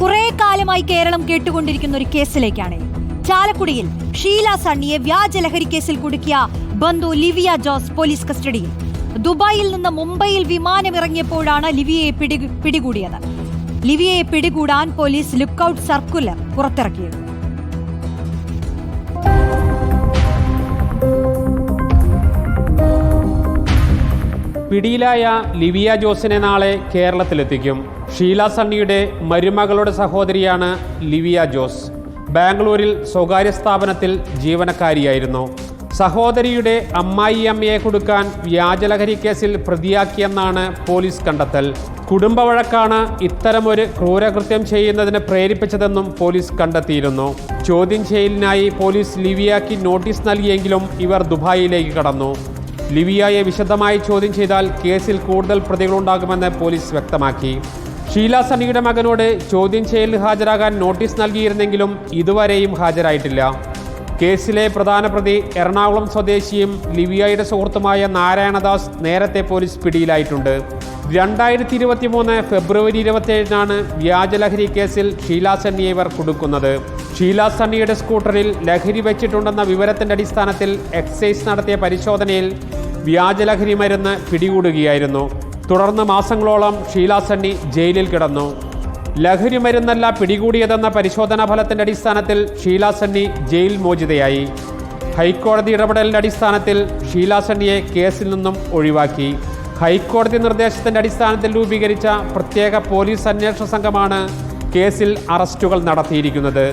കുറെ കാലമായി കേരളം കേട്ടുകൊണ്ടിരിക്കുന്ന ഒരു കേസിലേക്കാണ്. ചാലക്കുടിയിൽ ഷീല സണ്ണിയെ വ്യാജലഹരി കേസിൽ കുടുക്കിയ ബന്ധു ലിവിയ ജോസ് പോലീസ് കസ്റ്റഡിയിൽ. ദുബായിൽ നിന്ന് മുംബൈയിൽ വിമാനമിറങ്ങിയപ്പോഴാണ് ലിവിയയെ പിടി പിടികൂടിയത്. ലിവിയയെ പിടികൂടാൻ പോലീസ് ലുക്കൌട്ട് സർക്കുലർ പുറത്തിറക്കിയത്. പിടിയിലായ ലിവിയ ജോസിനെ നാളെ കേരളത്തിലെത്തിക്കും. ഷീല സണ്ണിയുടെ മരുമകളുടെ സഹോദരിയാണ് ലിവിയ ജോസ്. ബാംഗ്ലൂരിൽ സ്വകാര്യ സ്ഥാപനത്തിൽ ജീവനക്കാരിയായിരുന്നു. സഹോദരിയുടെ അമ്മായിയമ്മയെ കൊടുക്കാൻ വ്യാജലഹരി കേസിൽ പ്രതിയാക്കിയെന്നാണ് പോലീസ് കണ്ടെത്തൽ. കുടുംബവഴക്കാണ് ഇത്തരമൊരു ക്രൂരകൃത്യം ചെയ്യുന്നതിന് പ്രേരിപ്പിച്ചതെന്നും പോലീസ് കണ്ടെത്തിയിരുന്നു. ചോദ്യം ചെയ്യലിനായി പോലീസ് ലിവിയാക്കി നോട്ടീസ് നൽകിയെങ്കിലും ഇവർ ദുബായിലേക്ക് കടന്നു. ലിവിയയെ വിശദമായി ചോദ്യം ചെയ്താൽ കേസിൽ കൂടുതൽ പ്രതികളുണ്ടാകുമെന്ന് പോലീസ് വ്യക്തമാക്കി. ഷീല സണിയുടെ മകനോട് ചോദ്യം ചെയ്യലിൽ ഹാജരാകാൻ നോട്ടീസ് നൽകിയിരുന്നെങ്കിലും ഇതുവരെയും ഹാജരായിട്ടില്ല. കേസിലെ പ്രധാന പ്രതി എറണാകുളം സ്വദേശിയും ലിവിയയുടെ സുഹൃത്തുമായ നാരായണദാസ് നേരത്തെ പോലീസ് പിടിയിലായിട്ടുണ്ട്. രണ്ടായിരത്തി ഇരുപത്തി മൂന്ന് ഫെബ്രുവരി ഇരുപത്തിയേഴിനാണ് വ്യാജലഹരി കേസിൽ ഷീല സണ്ണിയെ ഇവർ കുടുക്കുന്നത്. ഷീല സണ്ണിയുടെ സ്കൂട്ടറിൽ ലഹരി വെച്ചിട്ടുണ്ടെന്ന വിവരത്തിന്റെ അടിസ്ഥാനത്തിൽ എക്സൈസ് നടത്തിയ പരിശോധനയിൽ വ്യാജലഹരി മരുന്ന് പിടികൂടുകയായിരുന്നു. തുടർന്ന് മാസങ്ങളോളം ഷീല സണ്ണി ജയിലിൽ കിടന്നു. ലഹരി മരുന്നല്ല പിടികൂടിയതെന്ന പരിശോധനാ ഫലത്തിന്റെ അടിസ്ഥാനത്തിൽ ഷീല സണ്ണി ജയിൽ മോചിതയായി. ഹൈക്കോടതി ഇടപെടലിന്റെ അടിസ്ഥാനത്തിൽ ഷീല സണ്ണിയെ കേസിൽ നിന്നും ഒഴിവാക്കി. ഹൈക്കോടതി നിർദ്ദേശത്തിന്റെ അടിസ്ഥാനത്തിൽ രൂപീകരിച്ച പ്രത്യേക പോലീസ് അന്വേഷണ സംഘമാണ് കേസിൽ അറസ്റ്റുകൾ നടത്തിയിരിക്കുന്നത്.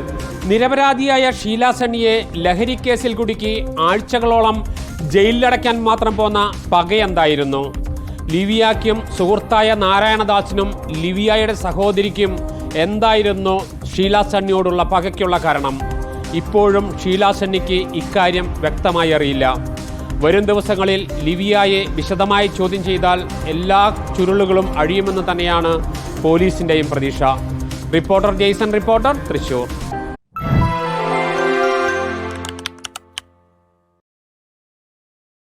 നിരപരാധിയായ ഷീല സണ്ണിയെ ലഹരി കേസിൽ കുടുക്കി ആഴ്ചകളോളം ജയിലിലടയ്ക്കാൻ മാത്രം പോന്ന പകയെന്തായിരുന്നു? ലിവിയാക്കും സുഹൃത്തായ നാരായണദാസിനും ലിവിയയുടെ സഹോദരിക്കും എന്തായിരുന്നു ഷീല സണ്ണിയോടുള്ള പകയ്ക്കുള്ള കാരണം? ഇപ്പോഴും ഷീല സണ്ണിക്ക് ഇക്കാര്യം വ്യക്തമായി അറിയില്ല. വരും ദിവസങ്ങളിൽ ലിവിയയെ വിശദമായി ചോദ്യം ചെയ്താൽ എല്ലാ ചുരുളുകളും അഴിയുമെന്ന് തന്നെയാണ് പോലീസിന്റെയും പ്രതീക്ഷ. Reporter Jaison reporter Thrissur.